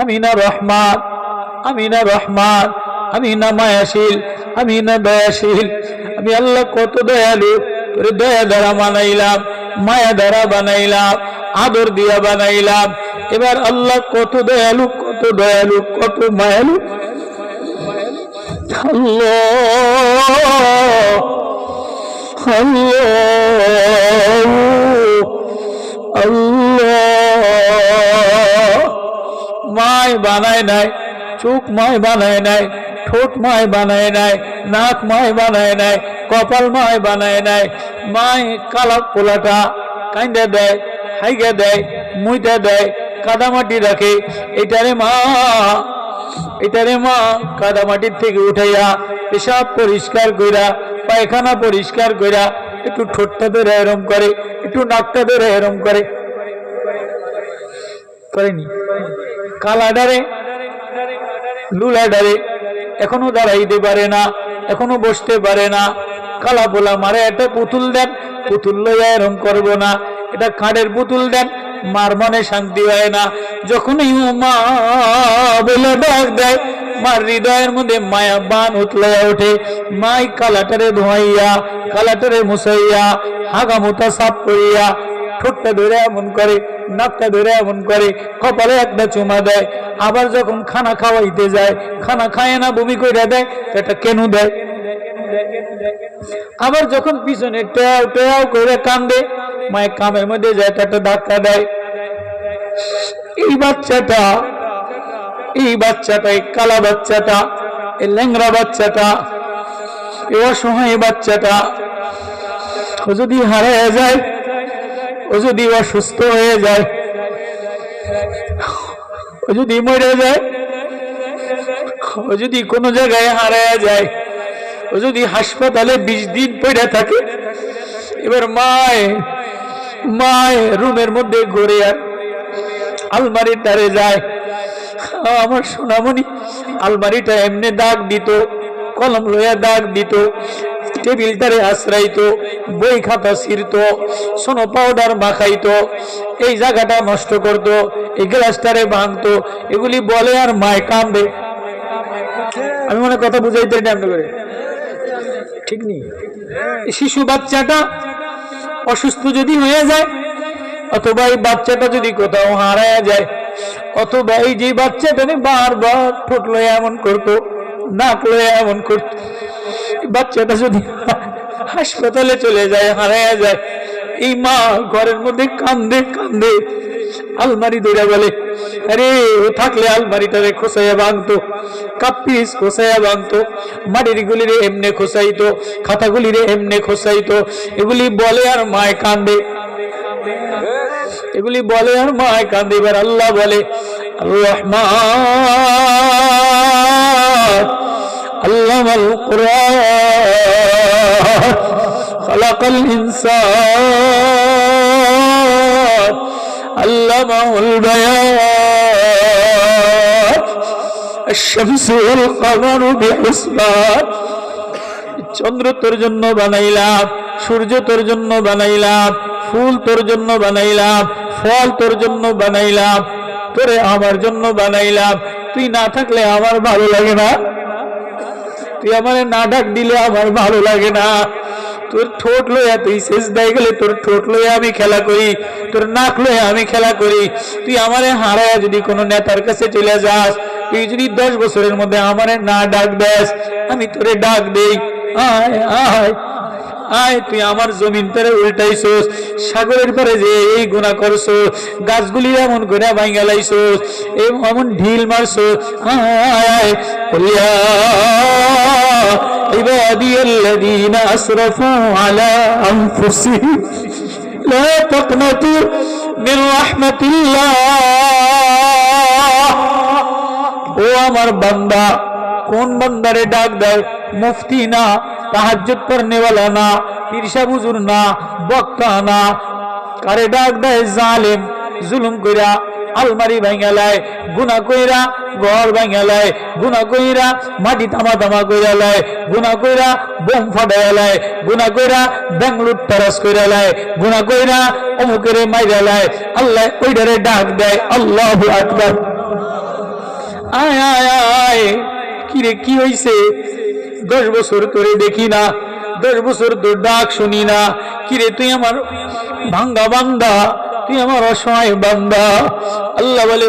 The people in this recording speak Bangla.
আমি না রহমান আমি না রহমান আমি না মায়াশীল আমি না দয়াশীল আমি আল্লাহ কত দয়ালু, তোর দয়া দ্বারা বানাইলাম, মায়া দ্বারা বানাইলাম, আদর দিয়া বানাইলাম। এবার আল্লাহ কত দয়ালু কত দয়ালু, কত মায়ালু। আল্লাহ আল্লাহ আল্লাহ। মায় বানায় নাই, চোখ মায় বানায় নাই, ঠোঁট মায় বানায় নাই, নাক মায় বানায় নাই, কপাল মায় বানায় নাই মায় কালা পোলাটা কাইন্দা দেয়, হাইগা দেয় মুইটা দেয় কাদামাটি রাখে এটারে মা এটারে মা কাদামাটির থেকে উঠাইয়া পেশাব পরিষ্কার কইরা, পায়খানা পরিষ্কার কইরা, একটু ঠোঁটটা ধরে এরম করে, একটু নাকটা ধরে এরম করে করেনি। কালাডারে লুলাডারে এখনও দাঁড়াইতে পারে না, এখনও বসতে পারে না। কালা পোলা মারে একটা পুতুল দেন, পুতুল লইয়া এরম করব না। এটা কাঠের পুতুল দেন, মার মনে শান্তি হয় না। যখনই মা বলে ডাক দেয়, মার হৃদয়ের মধ্যে মায়া বান উতলাইয়া ওঠে। মাই কালাটারে ধোয়াইয়া, কালাটারে মুসাইয়া হাগা মুতা সাপ করিয়া ঠোঁটটা ধরে এমন করে, নাকটা ধরে এমন করে, কপালে একটা চুমা দেয়, আবার যখন খানা খাওয়াইতে যায়, খানা খায় না, বমি করে দেয়, তো একটা কেন দেয়? আবার যখন পিছনে টেয়াও টেয়াও করে কান্দে, মায়ের কামের মধ্যে যায় একটা ধাক্কা দেয়। এই বাচ্চাটা এই বাচ্চাটা, এই কালা বাচ্চাটা, এই ল্যাংরা বাচ্চাটা, এই অসহায় বাচ্চাটা যদি হারিয়ে যায় ও যদি অসুস্থ হয়ে যায়, ও যদি মরে যায়, ও যদি কোনো জায়গায় হারায় যায়, ও যদি হাসপাতালে বিশ দিন পড়ে থাকে, এবার মায় মায় রুমের মধ্যে ঘুরে আর আলমারির ধারে যায়। আমার সোনামণি আলমারিটা এমনি দাগ দিত, কলম লইয়া দাগ দিত টেবিলটারে আশ্রাইত বই খাতা ছিঁড়ত, সোনো পাউডার মাখাইতো, এই জায়গাটা নষ্ট করত, এই গ্লাসটারে ভাঙতো, এগুলি বলে আর মায় কান্দে। আমি মনে কথা বুঝাইতে পারি না আপনি করে। ঠিক নেই? শিশু বাচ্চাটা অসুস্থ যদি হয়ে যায়, অথবা এই বাচ্চাটা যদি কোথাও হারায় যায়, অথবা এই যে বাচ্চাটা বারবার ঠোঁট লয়ে এমন করতো, নাক লয়ে এমন করতো বাচ্চাটা যদি হাসপাতালে চলে যায় হারাইয়া যায়। এই মা ঘরের মধ্যে কান্দে কান্দে। আলমারি দৌড়া বলে, আরে, ও থাকলে আলমারিটারে খোসাইয়া ভাঙতো কাপিস খোসাইয়া ভাঙতো মাটির গুলিরে এমনে খোসাইতো, খাতাগুলিরে এমনে খোসাইত। এগুলি বলে আর মায় কান্দে। এগুলি বলে আর মায় কান্দে। এবার আল্লাহ বলে রহমান আল্লাহ আল কোরআন الإنسان علمه البيان الشمس والقمر بحسبان চন্দ্র তোর জন্য বানাইলাম সূর্য তোর জন্য বানাইলাম ফুল তোর জন্য বানাইলাম ফল তোর জন্য বানাইলাম তোরে আমার জন্য বানাইলাম তুই না থাকলে আমার ভালো লাগে না তুই আমার না ডাক দিলে আমার ভালো লাগে না তোর ঠোঁট লইয়া তুই শেষ দেয় গেলে তোর ঠোঁট লইয়া আমি খেলা করি, তোর নাক লইয়া আমি খেলা করি। তুই আমারে হারায়া যদি কোনো নেতার কাছে চলে যাস, তুই যদি দশ বছরের মধ্যে আমারে না ডাক দেস, আমি তোরে ডাক দেই। আয় আয়। আয় তুই আমার জমিন তারে উল্টাইছোস সাগরের পরে যে এই গুণা করছো গাছগুলি এমন করে ভাঙ্গা লাইছোস এমন ঢিল মারছোস আয় আয় বলিয়া عبادي الذين أسرفوا على أنفسهم لا تقنطوا من رحمة الله ও আমার বান্দা কোন বান্দারে ডাক দেয় মুফতি না তাহাজ্জুদ পড়নেওয়ালা না পীরসা বুজুর না, বক্তা না। কারে ডাক দেয় জালেম, জুলুম কইরা আলমারি ভাঙালায় গুনা কইরা ঘর ভাঙালায় গুনা কইরা মাটি তামা তামা কইরা লায় গুনা কইরা বোম ফাটাইলায় গুনা কইরা বেঙ্গলুর তারাস কইরা লায় গুনা কইরা অমুকেরে মাইরা লায়। আল্লাহ ওইটারে ডাক দেয়, আল্লাহু আকবার। আয় আয় আয়, কিরে, কি হইছে? দশ বছর তোরে দেখি না, দশ বছর তোর ডাক শুনি না। কিরে তুই আমার ভাঙ্গা বান্দা, তুই আমার অসহায় বান্দা। আল্লাহ বলে